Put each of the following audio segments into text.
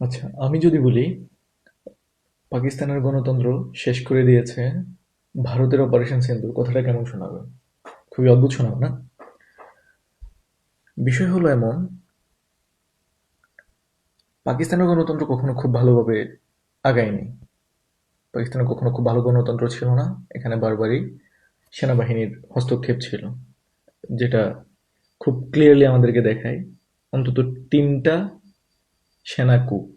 আচ্ছা আমি যদি বলি, পাকিস্তানের গণতন্ত্র শেষ করে দিয়েছে ভারতের অপারেশন সিন্দুর কথাটা কেমন শোনাবে? খুবই অদ্ভুত শোনাবে, না? বিষয় হলো এমন, পাকিস্তানের গণতন্ত্র কখনো খুব ভালোভাবে আগায়নি। পাকিস্তানে কখনো খুব ভালো গণতন্ত্র ছিল না, এখানে বারবারই সেনাবাহিনীর হস্তক্ষেপ ছিল, যেটা খুব ক্লিয়ারলি আমাদেরকে দেখায়। অন্তত তিনটা সেনা কূপ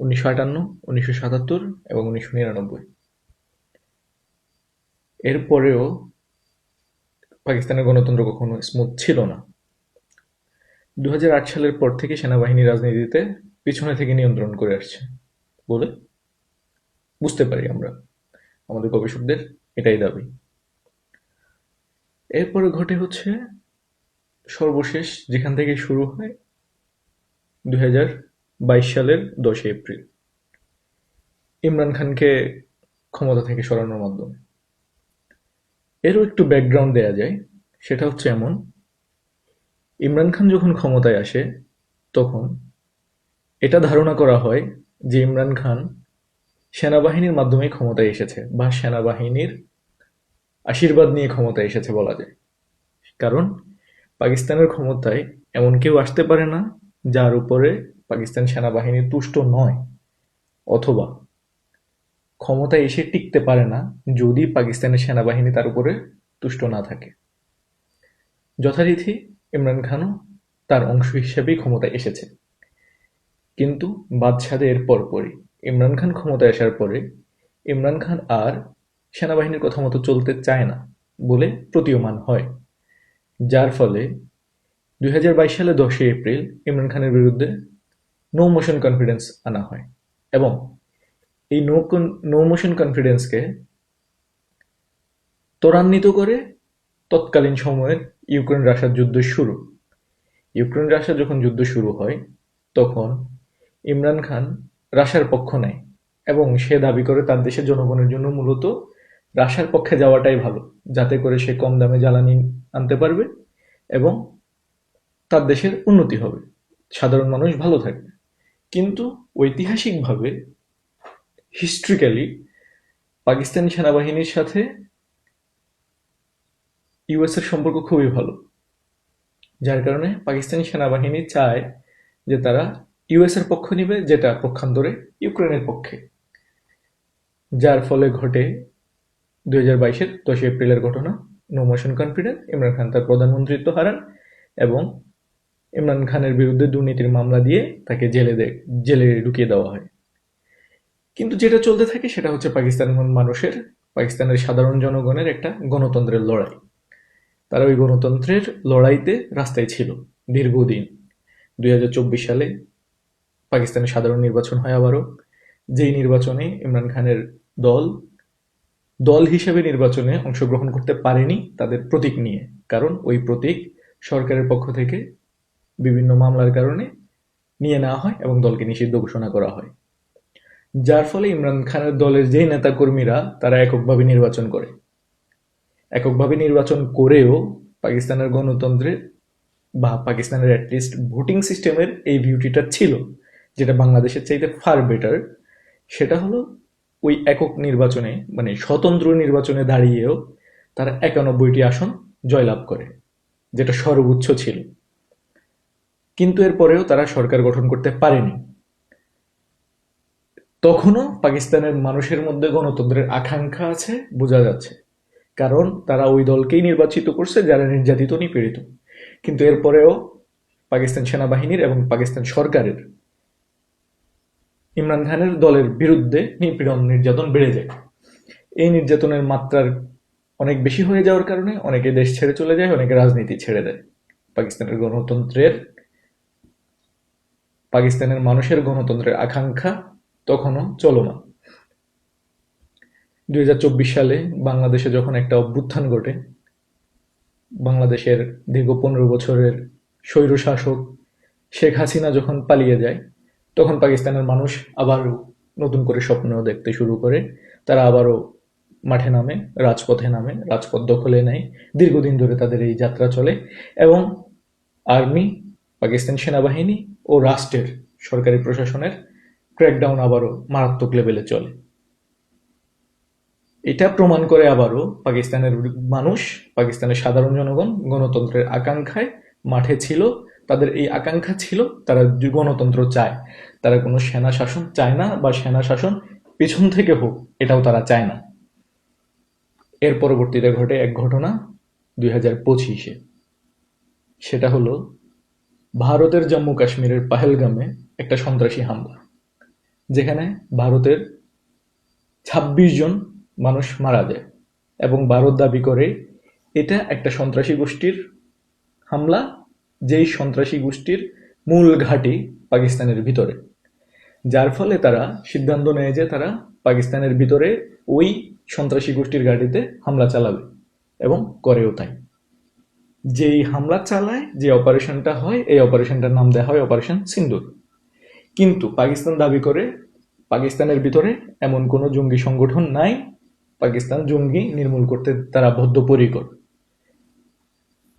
উনিশশো আটান্ন, উনিশশো সাতাত্তর এবং উনিশশো নিরানব্বই। এরপরেও পাকিস্তানের গণতন্ত্র কখনো স্মুথ ছিল না। দুহাজার আট সালের পর থেকে সেনাবাহিনী রাজনীতিতে পিছনে থেকে নিয়ন্ত্রণ করে আসছে বলে বুঝতে পারি আমরা। আমাদের গবেষকদের এটাই দাবি। এরপরে ঘটে হচ্ছে সর্বশেষ, যেখান থেকে শুরু হয় দু হাজার বাইশ সালের দশই এপ্রিল। ইমরান খানকে ক্ষমতা থেকে সরানোর মাধ্যমে। এরও একটু ব্যাকগ্রাউন্ড দেয়া যায়, সেটা হচ্ছে এমন, ইমরান খান যখন ক্ষমতায় আসে, তখন এটা ধারণা করা হয় যে ইমরান খান সেনাবাহিনীর মাধ্যমে ক্ষমতায় এসেছে, বা সেনাবাহিনীর আশীর্বাদ নিয়ে ক্ষমতায় এসেছে বলা যায়। কারণ পাকিস্তানের ক্ষমতায় এমন কেউ আসতে পারে না যার উপরে পাকিস্তান সেনাবাহিনী তুষ্ট নয়, অথবা ক্ষমতায় এসে টিকতে পারে না যদি পাকিস্তানের সেনাবাহিনী তার উপরে তুষ্ট না থাকে। যথারীতি ইমরান খানও তার অংশ হিসেবেই ক্ষমতায় এসেছে। কিন্তু বাদশাদের এর পরপরই, ইমরান খান ক্ষমতায় আসার পরে ইমরান খান আর সেনাবাহিনীর কথা মতো চলতে চায় না বলে প্রতীয়মান হয়। যার ফলে দুই হাজার বাইশ সালে দশই এপ্রিল ইমরান খানের বিরুদ্ধে নো মোশন কনফিডেন্স আনা হয়। এবং এই নো নো মোশন কনফিডেন্সকে ত্বরান্বিত করে তৎকালীন সময়ের ইউক্রেন রাশিয়ার যুদ্ধ শুরু। ইউক্রেন রাশিয়া যখন যুদ্ধ শুরু হয়, তখন ইমরান খান রাশিয়ার পক্ষ নেয় এবং সে দাবি করে তার দেশের জনগণের জন্য মূলত রাশিয়ার পক্ষে যাওয়াটাই ভালো, যাতে করে সে কম দামে জ্বালানি আনতে পারবে এবং তার দেশের উন্নতি হবে। সাধারণ মানুষ ভালো থাকবে। কিন্তু ঐতিহাসিকভাবে হিস্ট্রিক্যালি পাকিস্তানি সেনাবাহিনীর সাথে ইউএসের সম্পর্ক খুবই ভালো। যার কারণে পাকিস্তানি সেনাবাহিনী চায় যে তারা ইউএসের পক্ষ নিবে, যেটা পক্ষান্তরে ইউক্রেনের পক্ষে। যার ফলে ঘটে দুই হাজার বাইশের দশই এপ্রিলের ঘটনা no motion confidence Imran Khan তার প্রধানমন্ত্রিত্ব হারান এবং ইমরান খানের বিরুদ্ধে দুর্নীতির মামলা দিয়ে তাকে জেলে জেলে ঢুকিয়ে দেওয়া হয়। কিন্তু যেটা চলতে থাকে সেটা হচ্ছে পাকিস্তান মানুষের, পাকিস্তানের সাধারণ জনগণের একটা গণতন্ত্রের লড়াই। তারা ওই গণতন্ত্রের লড়াইতে রাস্তায় ছিল দীর্ঘদিন। দুই হাজার চব্বিশ সালে পাকিস্তানের সাধারণ নির্বাচন হয় আবারও। যেই নির্বাচনে ইমরান খানের দল দল হিসেবে নির্বাচনে অংশগ্রহণ করতে পারেনি তাদের প্রতীক নিয়ে। কারণ ওই প্রতীক সরকারের পক্ষ থেকে বিভিন্ন মামলার কারণে নিয়ে নেওয়া হয় এবং দলকে নিষিদ্ধ ঘোষণা করা হয়। যার ফলে ইমরান খানের দলের যেই নেতাকর্মীরা, তারা এককভাবে নির্বাচন করে। এককভাবে নির্বাচন করেও পাকিস্তানের গণতন্ত্রের বা পাকিস্তানের অ্যাটলিস্ট ভোটিং সিস্টেমের এই বিউটিটা ছিল, যেটা বাংলাদেশের চাইতে ফার বেটার সেটা হলো ওই একক নির্বাচনে মানে স্বতন্ত্র নির্বাচনে দাঁড়িয়েও তারা একানব্বইটি আসন জয়লাভ করে, যেটা সর্বোচ্চ ছিল। কিন্তু এরপরেও তারা সরকার গঠন করতে পারেনি। তখনও পাকিস্তানের মানুষের মধ্যে গণতন্ত্রের আকাঙ্ক্ষা আছে, বোঝা যাচ্ছে। কারণ তারা ওই দলকেই নির্বাচিত করছে যারা নির্যাতিত, নিপীড়িত। কিন্তু এরপরেও পাকিস্তান সেনাবাহিনীর এবং পাকিস্তান সরকারের ইমরান খানের দলের বিরুদ্ধে নিপীড়ন, নির্যাতন বেড়ে যায়। এই নির্যাতনের মাত্রার অনেক বেশি হয়ে যাওয়ার কারণে অনেকে দেশ ছেড়ে চলে যায়, অনেকে রাজনীতি ছেড়ে দেয়। পাকিস্তানের গণতন্ত্রের পাকিস্তানের মানুষের গণতন্ত্রের আকাঙ্ক্ষা তখনও চলমান। দুই হাজার চব্বিশ সালে বাংলাদেশে যখন একটা অভ্যুত্থান ঘটে, বাংলাদেশের দীর্ঘ পনেরো বছরের স্বৈরশাসক শেখ হাসিনা যখন পালিয়ে যায়, তখন পাকিস্তানের মানুষ আবার নতুন করে স্বপ্ন দেখতে শুরু করে। তারা আবারও মাঠে নামে, রাজপথে নামে, রাজপথ দখলে নেয়। দীর্ঘদিন ধরে তাদের এই যাত্রা চলে এবং আর্মি পাকিস্তান সেনাবাহিনী ও রাষ্ট্রের সরকারি প্রশাসনের ক্র্যাকডাউন আবারও মারাত্মক লেভেলে চলে। এটা প্রমাণ করে আবারও পাকিস্তানের মানুষ, পাকিস্তানের সাধারণ জনগণ গণতন্ত্রের আকাঙ্ক্ষায় মাঠে ছিল, তাদের এই আকাঙ্ক্ষা ছিল, তারা গণতন্ত্র চায়। তারা কোনো সেনা শাসন চায় না বা সেনা শাসন পেছন থেকে হোক, এটাও তারা চায় না। এর পরবর্তীতে ঘটে এক ঘটনা দুই হাজার সেটা হলো ভারতের জম্মু কাশ্মীরের পাহেলগামে একটা সন্ত্রাসী হামলা, যেখানে ভারতের ছাব্বিশ জন মানুষ মারা যায় এবং ভারত দাবি করে এটা একটা সন্ত্রাসী গোষ্ঠীর হামলা, যেই সন্ত্রাসী গোষ্ঠীর মূল ঘাঁটি পাকিস্তানের ভিতরে। যার ফলে তারা সিদ্ধান্ত নেয় যে তারা পাকিস্তানের ভিতরে ওই সন্ত্রাসী গোষ্ঠীর ঘাঁটিতে হামলা চালাবে এবং করেও তাই। যেই হামলা চালায়, যে অপারেশনটা হয়, এই অপারেশনটার নাম দেওয়া হয় অপারেশন সিন্দুর। কিন্তু পাকিস্তান দাবি করে, পাকিস্তানের ভিতরে এমন কোনো জঙ্গি সংগঠন নাই, পাকিস্তান জঙ্গি নির্মূল করতে তারা বদ্ধপরিকর।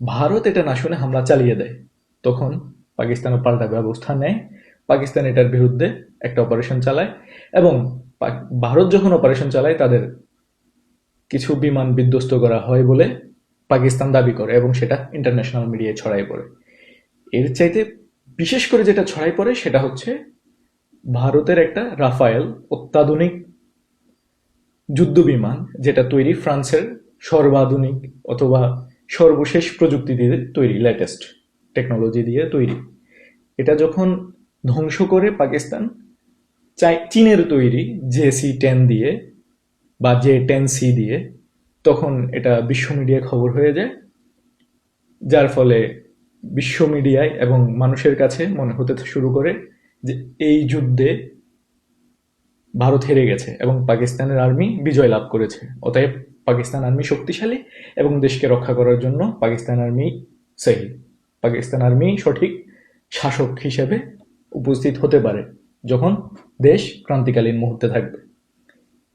ভারত এটা না শুনে হামলা চালিয়ে দেয়। তখন পাকিস্তানও পাল্টা ব্যবস্থা নেয়। পাকিস্তান এটার বিরুদ্ধে একটা অপারেশন চালায় এবং ভারত যখন অপারেশন চালায়, তাদের কিছু বিমান বিধ্বস্ত করা হয় বলে পাকিস্তান দাবি করে এবং সেটা ইন্টারন্যাশনাল মিডিয়ায় ছড়াই পড়ে। এর চাইতে বিশেষ করে যেটা ছড়াই পড়ে সেটা হচ্ছে ভারতের একটা রাফায়েল অত্যাধুনিক যুদ্ধ বিমান যেটা তৈরি ফ্রান্সের সর্বাধুনিক অথবা সর্বশেষ প্রযুক্তি দিয়ে তৈরি লেটেস্ট টেকনোলজি দিয়ে তৈরি। এটা যখন ধ্বংস করে পাকিস্তান চীনের তৈরি জে সি টেন দিয়ে বা জে টেন সি দিয়ে তখন এটা বিশ্ব মিডিয়ায় খবর হয়ে যায়, যার ফলে বিশ্ব মিডিয়ায় এবং মানুষের কাছে মনে হতে শুরু করে যে এই যুদ্ধে ভারত হেরে গেছে এবং পাকিস্তানের আর্মি বিজয় লাভ করেছে। অতএব পাকিস্তান আর্মি শক্তিশালী এবং দেশকে রক্ষা করার জন্য পাকিস্তান আর্মি সেই পাকিস্তান আর্মি সঠিক শাসক হিসেবে উপস্থিত হতে পারে যখন দেশ ক্রান্তিকালীন মুহূর্তে থাকবে।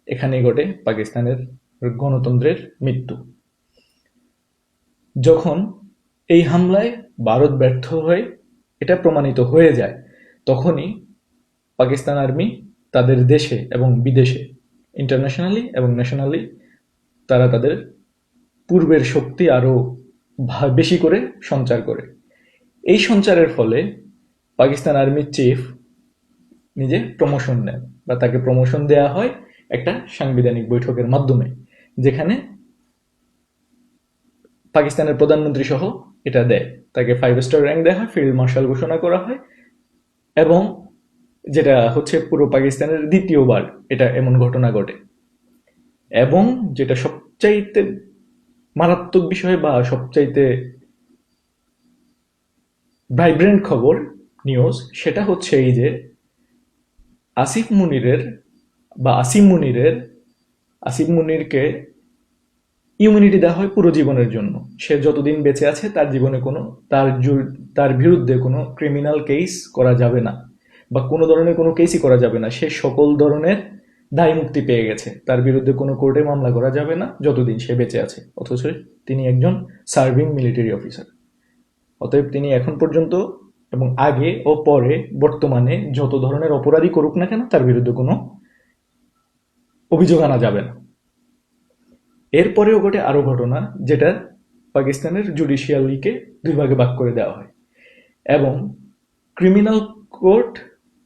এখানেই ঘটে পাকিস্তানের গণতন্ত্রের মৃত্যু। যখন এই হামলায় ভারত ব্যর্থ হয়ে এটা প্রমাণিত হয়ে যায়, তখনই পাকিস্তান আর্মি তাদের দেশে এবং বিদেশে ইন্টারন্যাশনালি এবং ন্যাশনালি তারা তাদের পূর্বের শক্তি আরও বেশি করে সঞ্চার করে। এই সঞ্চারের ফলে পাকিস্তান আর্মির চিফ নিজে প্রমোশন নেন বা তাকে প্রমোশন দেয়া হয় একটা সাংবিধানিক বৈঠকের মাধ্যমে। যেখানে পাকিস্তানের প্রধানমন্ত্রী সহ এটা দেয়। তাকে ফাইভ স্টার র্যাঙ্ক দেওয়া হয় ফিল্ড মার্শাল ঘোষণা করা হয়, এবং যেটা হচ্ছে পুরো পাকিস্তানের দ্বিতীয়বার এটা এমন ঘটনা ঘটে। এবং যেটা সবচাইতে মারাত্মক বিষয় বা সবচাইতে ভাইব্রেন্ট খবর নিউজ সেটা হচ্ছে এই যে আসিফ মুনিরের বা আসিম মুনিরের আসিফ মুনিরকে ইমিউনিটি দেওয়া হয় পুরো জীবনের জন্য। সে যতদিন বেঁচে আছে, তার জীবনে কোনো, তার তার বিরুদ্ধে কোনো ক্রিমিনাল কেস করা যাবে না। বা কোনো ধরনের কোনো কেসই করা যাবে না। সে সকল ধরনের দায় মুক্তি পেয়ে গেছে। তার বিরুদ্ধে কোনো কোর্টে মামলা করা যাবে না, যতদিন সে বেঁচে আছে। অথচ তিনি একজন সার্ভিং মিলিটারি অফিসার অতএব তিনি এখন পর্যন্ত এবং আগে ও পরে বর্তমানে যত ধরনের অপরাধী করুক না কেন, তার বিরুদ্ধে কোনো অভিযোগ আনা যাবে না। এরপরেও ঘটে আরও ঘটনা, যেটা পাকিস্তানের জুডিশিয়ালিকে দুই ভাগে ভাগ করে দেওয়া হয়। এবং ক্রিমিনাল কোর্ট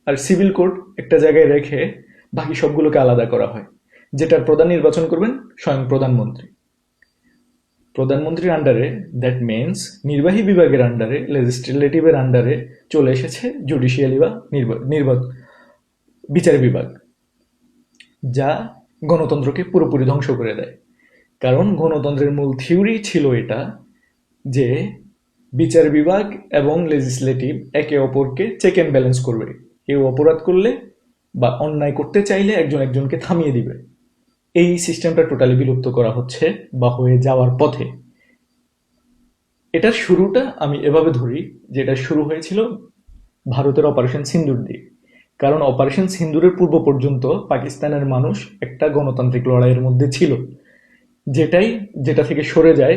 আর সিভিল কোর্ট একটা জায়গায় রেখে বাকি সবগুলোকে আলাদা করা হয়, যেটার প্রধান নির্বাচন করবেন স্বয়ং প্রধানমন্ত্রী। প্রধানমন্ত্রীর আন্ডারে দ্যাট মিনস নির্বাহী বিভাগের আন্ডারে লেজিসলেটিভের আন্ডারে চলে এসেছে জুডিশিয়ালি বা নির্বাচন বিচার বিভাগ। যা গণতন্ত্রকে পুরোপুরি ধ্বংস করে দেয়। কারণ গণতন্ত্রের মূল থিওরি ছিল এটা যে বিচার বিভাগ এবং লেজিসলেটিভ একে অপরকে চেক অ্যান্ড ব্যালেন্স করবে। কেউ অপরাধ করলে বা অন্যায় করতে চাইলে একজন একজনকে থামিয়ে দিবে। এই সিস্টেমটা টোটালি বিলুপ্ত করা হচ্ছে বা হয়ে যাওয়ার পথে। এটার শুরুটা আমি এভাবে ধরি, যেটা শুরু হয়েছিল ভারতের অপারেশন সিন্দুর দিয়ে। কারণ অপারেশন সিন্দুরের পূর্ব পর্যন্ত পাকিস্তানের মানুষ একটা গণতান্ত্রিক লড়াইয়ের মধ্যে ছিল। যেটাই, যেটা থেকে সরে যায়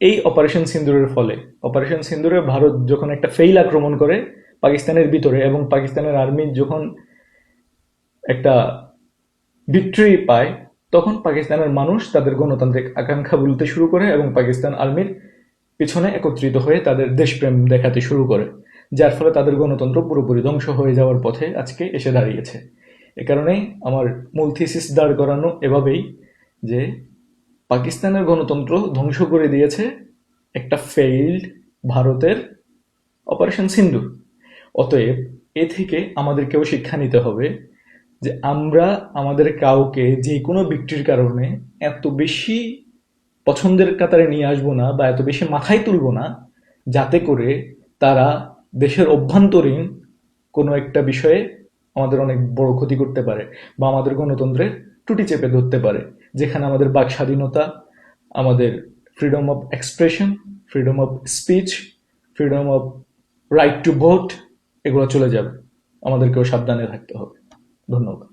এই অপারেশন সিন্দুরের ফলে। অপারেশন সিন্দুরে ভারত যখন একটা ফেইল আক্রমণ করে পাকিস্তানের ভিতরে এবং পাকিস্তানের আর্মি যখন একটা ভিক্টরি পায়, তখন পাকিস্তানের মানুষ তাদের গণতান্ত্রিক আকাঙ্ক্ষা বলতে শুরু করে এবং পাকিস্তান আর্মির পিছনে একত্রিত হয়ে তাদের দেশপ্রেম দেখাতে শুরু করে। যার ফলে তাদের গণতন্ত্র পুরোপুরি ধ্বংস হয়ে যাওয়ার পথে আজকে এসে দাঁড়িয়েছে। এ কারণেই আমার মূল থিসিস দাঁড় করানো এভাবেই যে পাকিস্তানের গণতন্ত্র ধ্বংস করে দিয়েছে একটা ফেইল্ড ভারতের অপারেশন সিন্ধু। অতএব এ থেকে আমাদেরকেও শিক্ষা নিতে হবে যে আমরা আমাদের কাউকে যে কোনো বিক্রির কারণে এত বেশি পছন্দের কাতারে নিয়ে আসব না বা এত বেশি মাথায় তুলব না, যাতে করে তারা দেশের অভ্যন্তরীণ কোনো একটা বিষয়ে আমাদের অনেক বড় ক্ষতি করতে পারে বা আমাদের গণতন্ত্রের টুটি চেপে ধরতে পারে, যেখানে আমাদের বাক স্বাধীনতা, আমাদের freedom of expression freedom of speech freedom of right to vote এগুলো চলে যাবে। আমাদেরকেও সাবধানে থাকতে হবে। ধন্যবাদ।